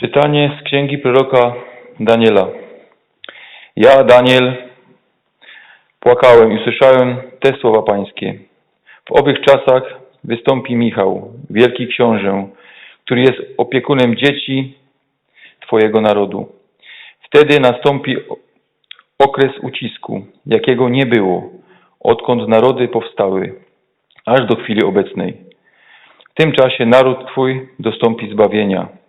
Czytanie z księgi proroka Daniela. Ja, Daniel, płakałem i usłyszałem te słowa pańskie. W owych czasach wystąpi Michał, wielki książę, który jest opiekunem dzieci Twojego narodu. Wtedy nastąpi okres ucisku, jakiego nie było, odkąd narody powstały, aż do chwili obecnej. W tym czasie naród Twój dostąpi zbawienia.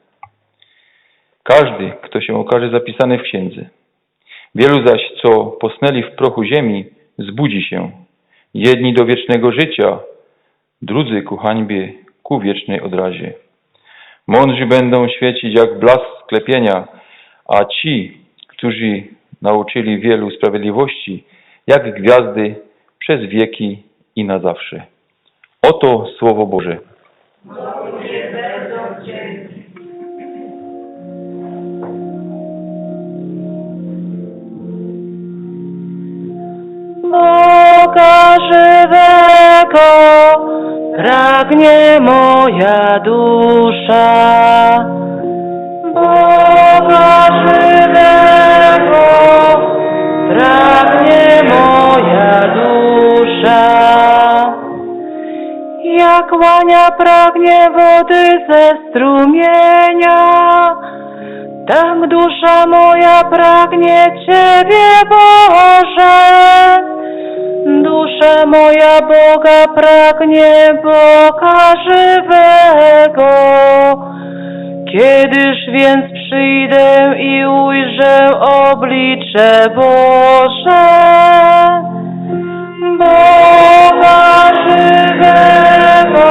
Każdy, kto się okaże zapisany w księdze. Wielu zaś, co posnęli w prochu ziemi, zbudzi się. Jedni do wiecznego życia, drudzy ku hańbie, ku wiecznej odrazie. Mądrzy będą świecić jak blask sklepienia, a ci, którzy nauczyli wielu sprawiedliwości, jak gwiazdy przez wieki i na zawsze. Oto Słowo Boże. Boga żywego pragnie moja dusza. Boga żywego pragnie moja dusza. Jak łania pragnie wody ze strumienia, tak dusza moja pragnie Ciebie, Boże. Dusza moja Boga pragnie Boga żywego. Kiedyż więc przyjdę i ujrzę oblicze Boże? Boga żywego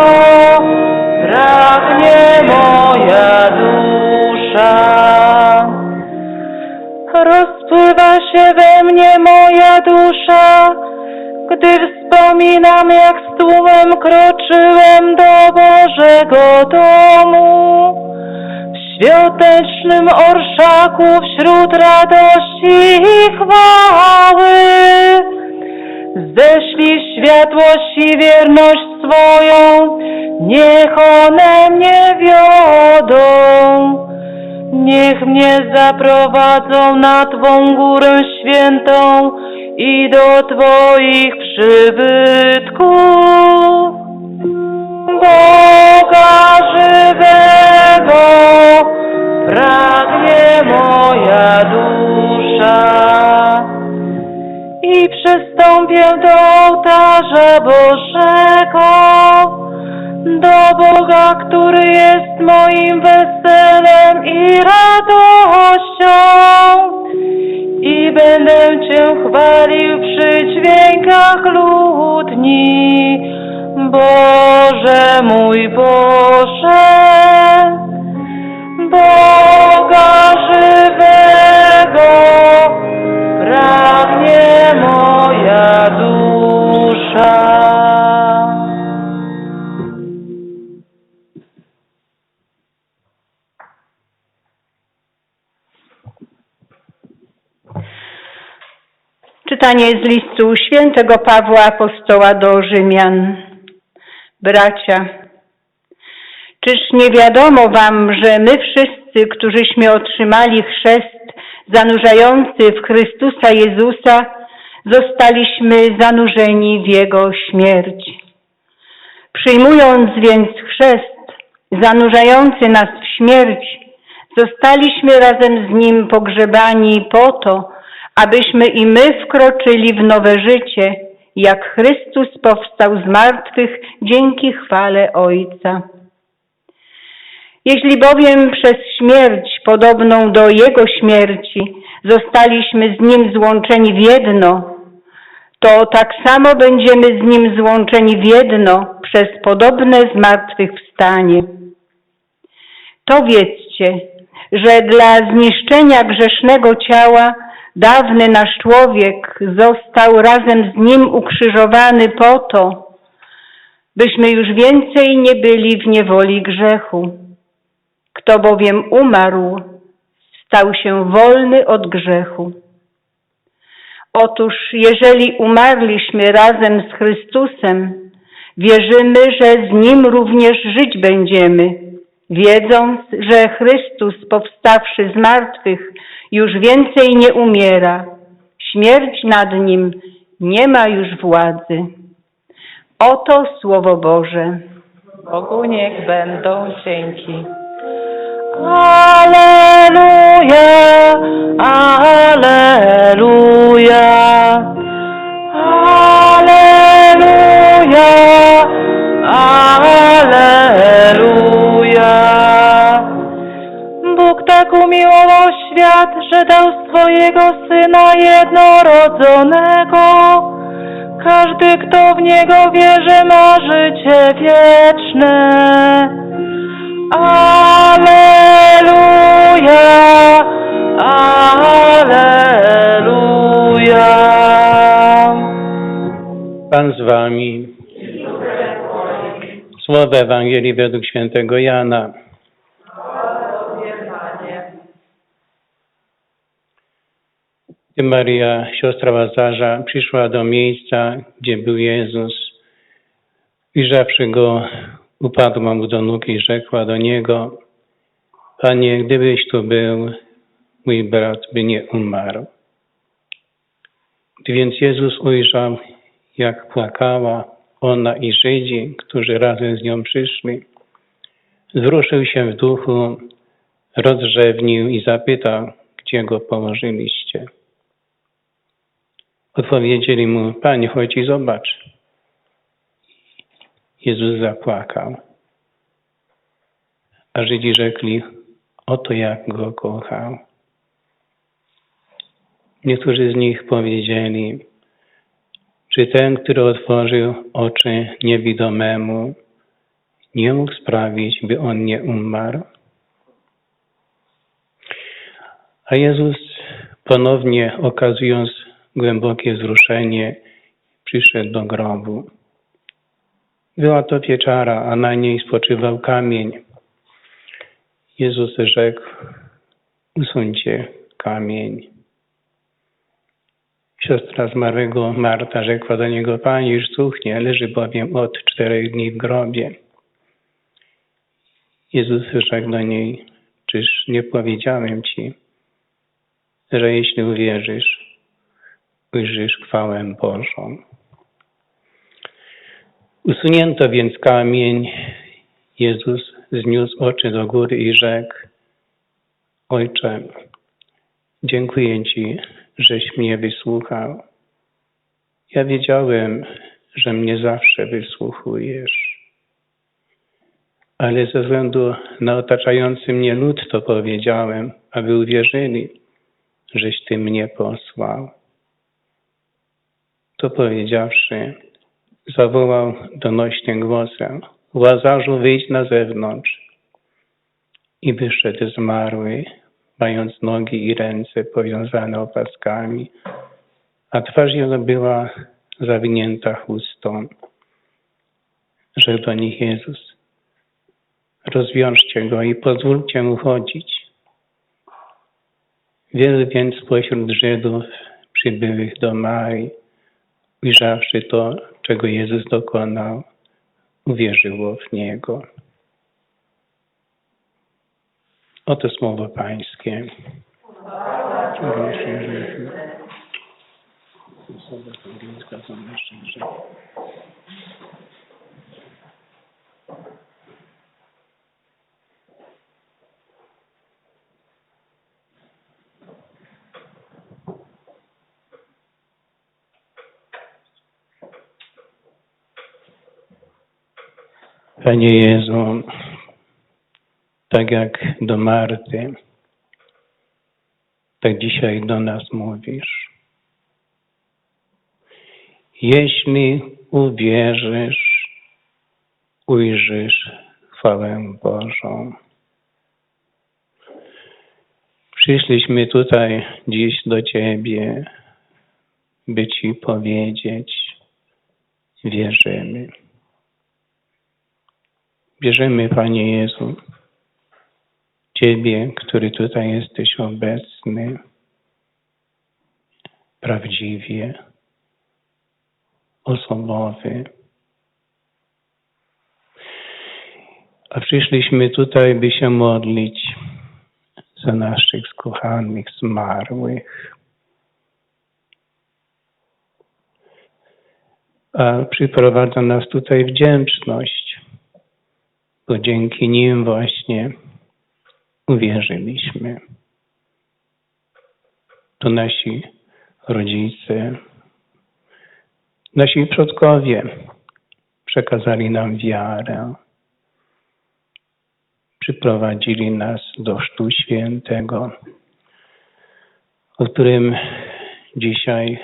pragnie moja dusza. Rozpływa się we mnie moja dusza, gdy wspominam, jak z tłumem kroczyłem do Bożego domu. W świątecznym orszaku wśród radości i chwały. Światłość i wierność swoją, niech one mnie wiodą. Niech mnie zaprowadzą na Twą górę świętą i do Twoich przybytków. Boga żywego pragnie moja dusza i przystąpię do ołtarza Bożego, do Boga, który jest moim weselem i radością. I będę Cię chwalił przy dźwiękach lutni, Boże mój Boże. Czytanie z listu świętego Pawła Apostoła do Rzymian. Bracia, czyż nie wiadomo wam, że my wszyscy, którzyśmy otrzymali chrzest zanurzający w Chrystusa Jezusa, zostaliśmy zanurzeni w Jego śmierć. Przyjmując więc chrzest zanurzający nas w śmierć, zostaliśmy razem z Nim pogrzebani po to, abyśmy i my wkroczyli w nowe życie, jak Chrystus powstał z martwych dzięki chwale Ojca. Jeśli bowiem przez śmierć podobną do Jego śmierci zostaliśmy z Nim złączeni w jedno, to tak samo będziemy z Nim złączeni w jedno przez podobne zmartwychwstanie. To wiedzcie, że dla zniszczenia grzesznego ciała dawny nasz człowiek został razem z Nim ukrzyżowany po to, byśmy już więcej nie byli w niewoli grzechu. Kto bowiem umarł, stał się wolny od grzechu. Otóż jeżeli umarliśmy razem z Chrystusem, wierzymy, że z Nim również żyć będziemy, wiedząc, że Chrystus powstawszy z martwych już więcej nie umiera, śmierć nad nim nie ma już władzy. Oto Słowo Boże. Bogu niech będą dzięki. Aleluja, aleluja, aleluja, aleluja. Tak umiłował świat, że dał swojego Syna jednorodzonego. Każdy, kto w Niego wierzy, ma życie wieczne. Aleluja, aleluja. Pan z wami. Słowo Ewangelii według świętego Jana. Gdy Maria, siostra Łazarza, przyszła do miejsca, gdzie był Jezus, ujrzawszy go, upadła mu do nóg i rzekła do niego, Panie, gdybyś tu był, mój brat by nie umarł. Gdy więc Jezus ujrzał, jak płakała ona i Żydzi, którzy razem z nią przyszli, wzruszył się w duchu, rozdrzewnił i zapytał, gdzie go położyliście. Odpowiedzieli mu, Panie, chodź i zobacz. Jezus zapłakał. A Żydzi rzekli, oto jak go kochał. Niektórzy z nich powiedzieli, czy ten, który otworzył oczy niewidomemu, nie mógł sprawić, by on nie umarł? A Jezus ponownie okazując głębokie wzruszenie, przyszedł do grobu. Była to pieczara, a na niej spoczywał kamień. Jezus rzekł, usuńcie kamień. Siostra zmarłego Marta rzekła do niego, Panie, już cuchnie, leży bowiem od czterech dni w grobie. Jezus rzekł do niej, czyż nie powiedziałem Ci, że jeśli uwierzysz, ujrzysz chwałę Bożą. Usunięto więc kamień. Jezus zniósł oczy do góry i rzekł, Ojcze, dziękuję Ci, żeś mnie wysłuchał. Ja wiedziałem, że mnie zawsze wysłuchujesz. Ale ze względu na otaczający mnie lud to powiedziałem, aby uwierzyli, żeś Ty mnie posłał. To powiedziawszy, zawołał donośnym głosem, Łazarzu wyjdź na zewnątrz. I wyszedł zmarły, mając nogi i ręce powiązane opaskami, a twarz jego była zawinięta chustą. Rzekł do nich Jezus, rozwiążcie go i pozwólcie mu chodzić. Wielu więc spośród Żydów przybyłych do Marii, ujrzawszy to, czego Jezus dokonał, uwierzyło w Niego. Oto słowo Pańskie. Panie Jezu, tak jak do Marty, tak dzisiaj do nas mówisz. Jeśli uwierzysz, ujrzysz chwałę Bożą. Przyszliśmy tutaj dziś do Ciebie, by Ci powiedzieć, wierzymy. Bierzemy, Panie Jezu, Ciebie, który tutaj jesteś obecny, prawdziwie, osobowy. A przyszliśmy tutaj, by się modlić za naszych skochanych, zmarłych. A przyprowadza nas tutaj wdzięczność, bo dzięki nim właśnie uwierzyliśmy. To nasi rodzice, nasi przodkowie przekazali nam wiarę, przyprowadzili nas do Chrztu Świętego, o którym dzisiaj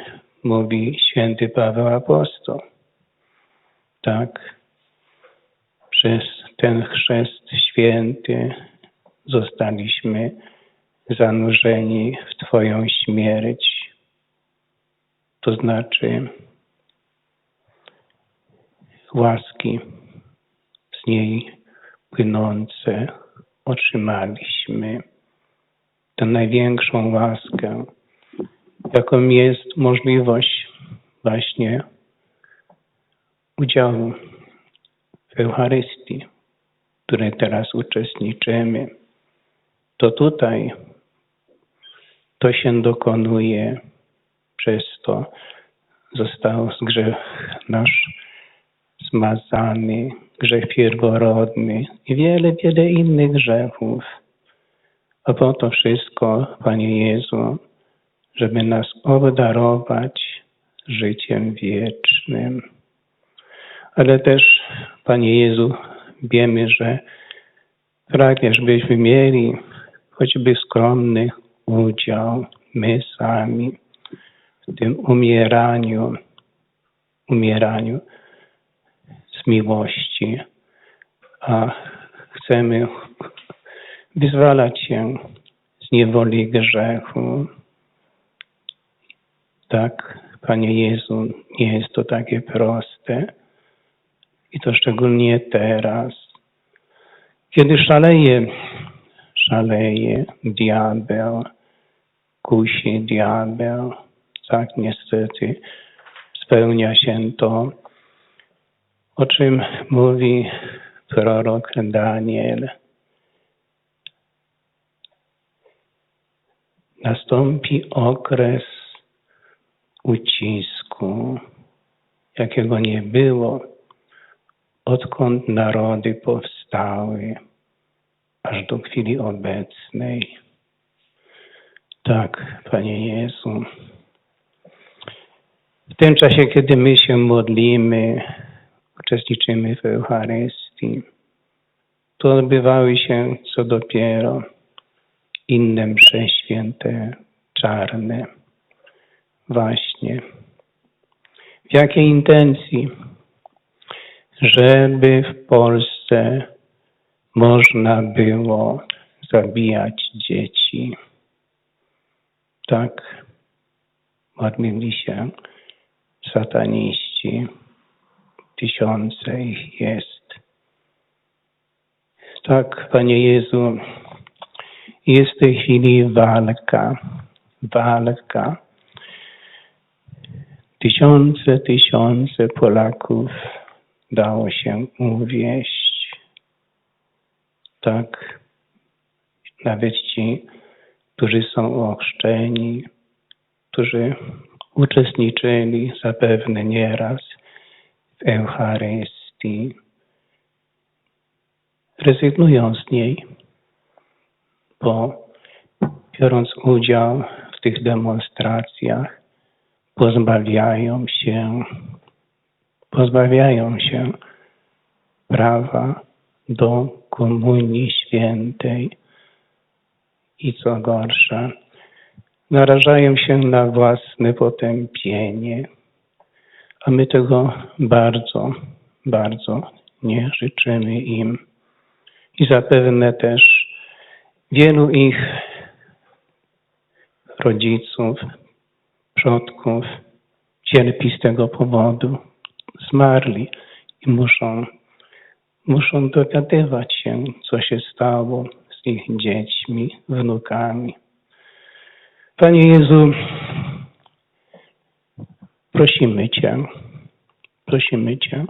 mówi święty Paweł Apostoł. Tak, przez ten chrzest święty zostaliśmy zanurzeni w Twoją śmierć. To znaczy łaski z niej płynące otrzymaliśmy. Tę największą łaskę, jaką jest możliwość właśnie udziału w Eucharystii, której teraz uczestniczymy. To tutaj to się dokonuje, przez to został grzech nasz zmazany, grzech pierworodny i wiele, wiele innych grzechów. A po to wszystko, Panie Jezu, żeby nas obdarować życiem wiecznym. Ale też, Panie Jezu, wiemy, że pragniesz, byśmy mieli choćby skromny udział my sami w tym umieraniu, umieraniu z miłości, a chcemy wyzwalać się z niewoli grzechu. Tak, Panie Jezu, nie jest to takie proste i to szczególnie teraz, kiedy szaleje, szaleje diabeł, kusi diabeł, tak niestety spełnia się to, o czym mówi prorok Daniel. Nastąpi okres ucisku, jakiego nie było, odkąd narody powstały, aż do chwili obecnej. Tak, Panie Jezu. W tym czasie, kiedy my się modlimy, uczestniczymy w Eucharystii, to odbywały się co dopiero inne msze święte, czarne. Właśnie. W jakiej intencji? Żeby w Polsce można było zabijać dzieci. Tak modlili się sataniści. Tysiące ich jest. Tak, Panie Jezu, jest w tej chwili walka, walka. Tysiące, tysiące Polaków dało się uwieść. Tak, nawet ci, którzy są ochrzczeni, którzy uczestniczyli zapewne nieraz w Eucharystii, rezygnują z niej, bo biorąc udział w tych demonstracjach, pozbawiają się, pozbawiają się prawa do komunii świętej. I co gorsza, narażają się na własne potępienie, a my tego bardzo, bardzo nie życzymy im. I zapewne też wielu ich rodziców, przodków cierpi z tego powodu, zmarli i muszą, muszą dowiadywać się, co się stało z ich dziećmi, wnukami. Panie Jezu, prosimy Cię, prosimy Cię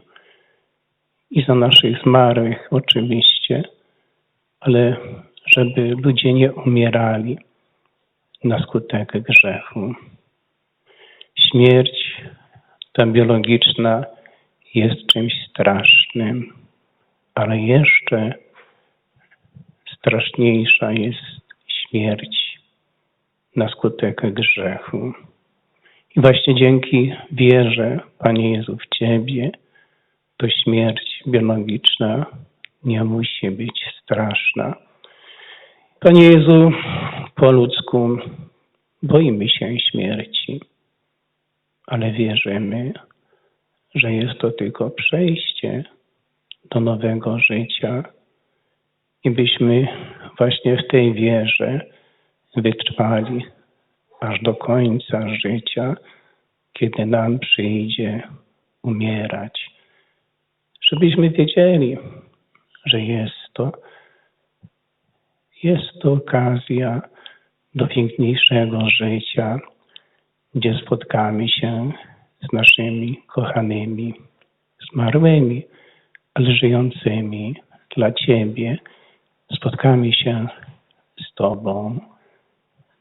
i za naszych zmarłych oczywiście, ale żeby ludzie nie umierali na skutek grzechu. Śmierć ta biologiczna jest czymś strasznym, ale jeszcze straszniejsza jest śmierć na skutek grzechu. I właśnie dzięki wierze, Panie Jezu, w Ciebie, to śmierć biologiczna nie musi być straszna. Panie Jezu, po ludzku boimy się śmierci, ale wierzymy, że jest to tylko przejście do nowego życia i byśmy właśnie w tej wierze wytrwali aż do końca życia, kiedy nam przyjdzie umierać. Żebyśmy wiedzieli, że jest to, jest to okazja do piękniejszego życia, gdzie spotkamy się z naszymi kochanymi, zmarłymi, ale żyjącymi dla Ciebie. Spotkamy się z Tobą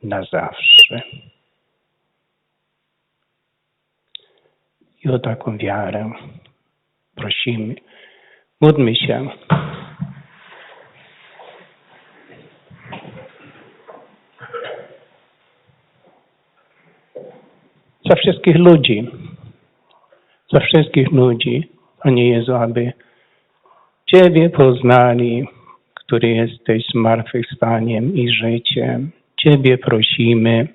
na zawsze. I o taką wiarę prosimy. Módlmy się. Za wszystkich ludzi, za wszystkich ludzi, Panie Jezu, aby Ciebie poznali, który jesteś zmartwychwstaniem i życiem. Ciebie prosimy.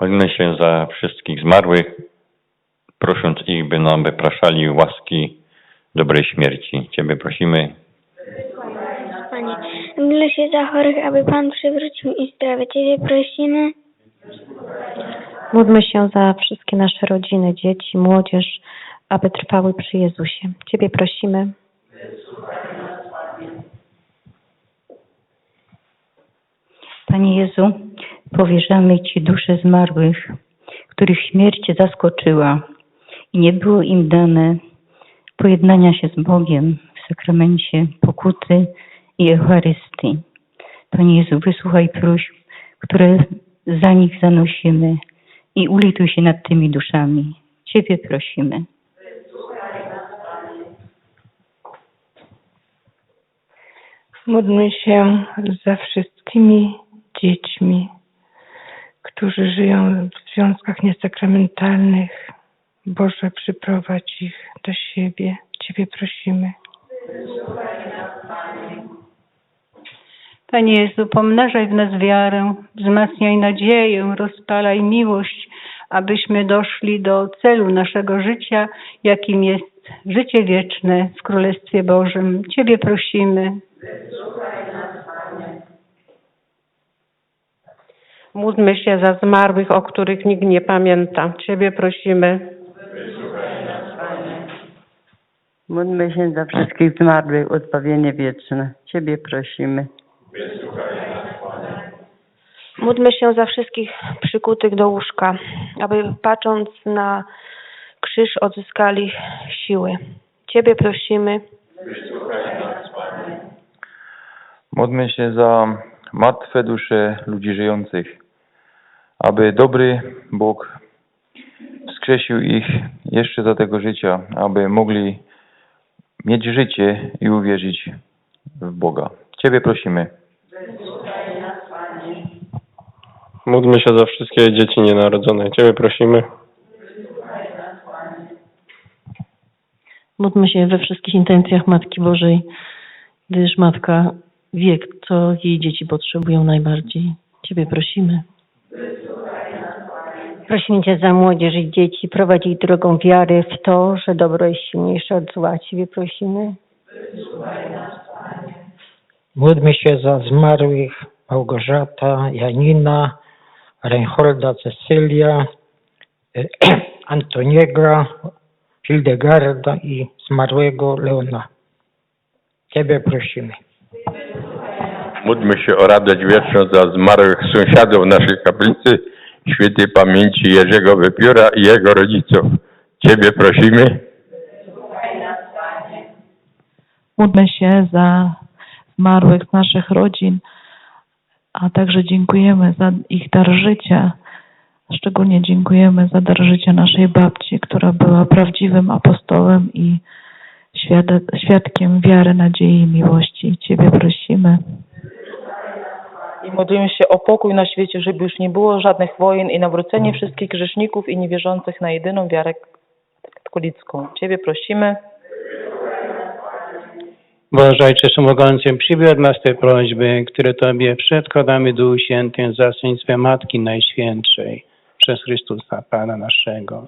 Modlmy się za wszystkich zmarłych, prosząc ich, by nam wypraszali łaski dobrej śmierci. Ciebie prosimy. Modlę się za chorych, aby Pan przywrócił im zdrowie. Ciebie prosimy. Módlmy się za wszystkie nasze rodziny, dzieci, młodzież, aby trwały przy Jezusie. Ciebie prosimy. Panie Jezu, powierzamy Ci dusze zmarłych, których śmierć zaskoczyła i nie było im dane pojednania się z Bogiem w sakramencie pokuty i Eucharystii. Panie Jezu, wysłuchaj próśb, które za nich zanosimy i ulituj się nad tymi duszami. Ciebie prosimy. Módlmy się za wszystkimi dziećmi, którzy żyją w związkach niesakramentalnych. Boże, przyprowadź ich do siebie. Ciebie prosimy. Panie Jezu, pomnażaj w nas wiarę, wzmacniaj nadzieję, rozpalaj miłość, abyśmy doszli do celu naszego życia, jakim jest życie wieczne w Królestwie Bożym. Ciebie prosimy. Módlmy się za zmarłych, o których nikt nie pamięta. Ciebie prosimy. Módlmy się za wszystkich zmarłych o zbawienie wieczne. Ciebie prosimy. Módlmy się za wszystkich przykutych do łóżka, aby patrząc na krzyż odzyskali siły. Ciebie prosimy. Módlmy się za martwe dusze ludzi żyjących, aby dobry Bóg wskrzesił ich jeszcze do tego życia, aby mogli mieć życie i uwierzyć w Boga. Ciebie prosimy. Módlmy się za wszystkie dzieci nienarodzone. Ciebie prosimy. Módlmy się we wszystkich intencjach Matki Bożej, gdyż Matka wie, co jej dzieci potrzebują najbardziej. Ciebie prosimy. Prosimy Cię za młodzież i dzieci, prowadź ich drogą wiary w to, że dobro jest silniejsze od zła. Ciebie prosimy. Módlmy się za zmarłych Małgorzata, Janina, Reinholda, Cecylia, Antoniego, Hildegarda i zmarłego Leona. Ciebie prosimy. Módlmy się o radość wieczną za zmarłych sąsiadów naszej kaplicy, świętej pamięci Jerzego Wypióra i jego rodziców. Ciebie prosimy. Módlmy się za zmarłych z naszych rodzin, a także dziękujemy za ich dar życia. Szczególnie dziękujemy za dar życia naszej babci, która była prawdziwym apostołem i świadkiem wiary, nadziei i miłości. Ciebie prosimy. I modlimy się o pokój na świecie, żeby już nie było żadnych wojen i nawrócenie wszystkich grzeszników i niewierzących na jedyną wiarę katolicką. Ciebie prosimy. Boże Ojcze Wszechmogący, przyjmij od nas te prośby, które Tobie przedkładamy Duchu Świętym za Matki Najświętszej przez Chrystusa Pana naszego.